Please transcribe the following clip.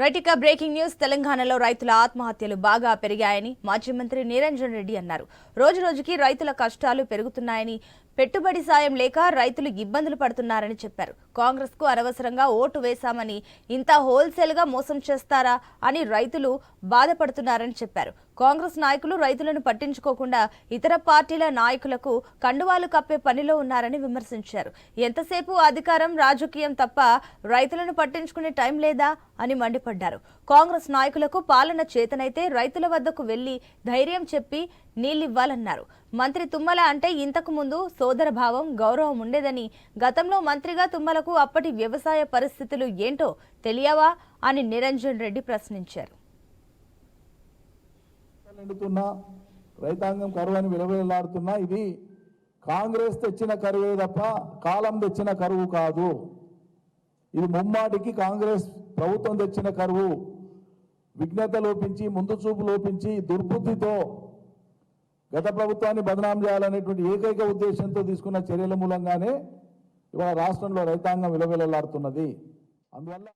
రైటిక breaking news. తెలంగాణలో రైతుల ఆత్మహత్యలు బాగా పెరిగాయని మాజీ మంత్రి నిరంజన్ రెడ్డి అన్నారు. రోజు రోజుకి రైతుల కష్టాలు పెరుగుతున్నాయని పెట్టుబడి సాయం లేక రైతులు ఇబ్బందులు పడుతున్నారని చెప్పారు. కాంగ్రెస్కు అనవసరంగా ఓటు వేశామని ఇంత హోల్సేల్గా మోసం చేస్తారా అని రైతులు బాధపడుతున్నారని చెప్పారు. కాంగ్రెస్ నాయకులు రైతులను పట్టించుకోకుండా ఇతర పార్టీల నాయకులకు కండువాలు కప్పే పనిలో ఉన్నారని విమర్శించారు. ఎంతసేపు అధికారం రాజకీయం తప్ప రైతులను పట్టించుకునే టైం లేదా అని మండిపడ్డారు. కాంగ్రెస్ నాయకులకు పాలన చేతనైతే రైతుల వద్దకు వెళ్ళి ధైర్యం చెప్పి నీళ్ళివ్వాలన్నారు మంత్రి తుమ్మల అంటే ఇంతకు ముందు సోదర భావం గౌరవం ఉండేదని. గతంలో మంత్రిగా తుమ్మలకు అప్పటి వ్యవసాయ పరిస్థితులు ఏంటో తెలియవా అని నిరంజన్ రెడ్డి ప్రశ్నించారు. రైతాంగం కరువు అని విలవిలాడుతున్నా ఇది కాంగ్రెస్ తెచ్చిన కరువే తప్ప కాలం తెచ్చిన కరువు కాదు. ఇది ముమ్మాటికి కాంగ్రెస్ ప్రభుత్వం తెచ్చిన కరువు. విఘ్నత లోపించి ముందు చూపు లోపించి దుర్బుద్ధితో గత ప్రభుత్వాన్ని బదనాం చేయాలనేటువంటి ఏకైక ఉద్దేశంతో తీసుకున్న చర్యల మూలంగానే ఇవాళ రాష్ట్రంలో రైతాంగం విలవిలలాడుతున్నది. అందువల్ల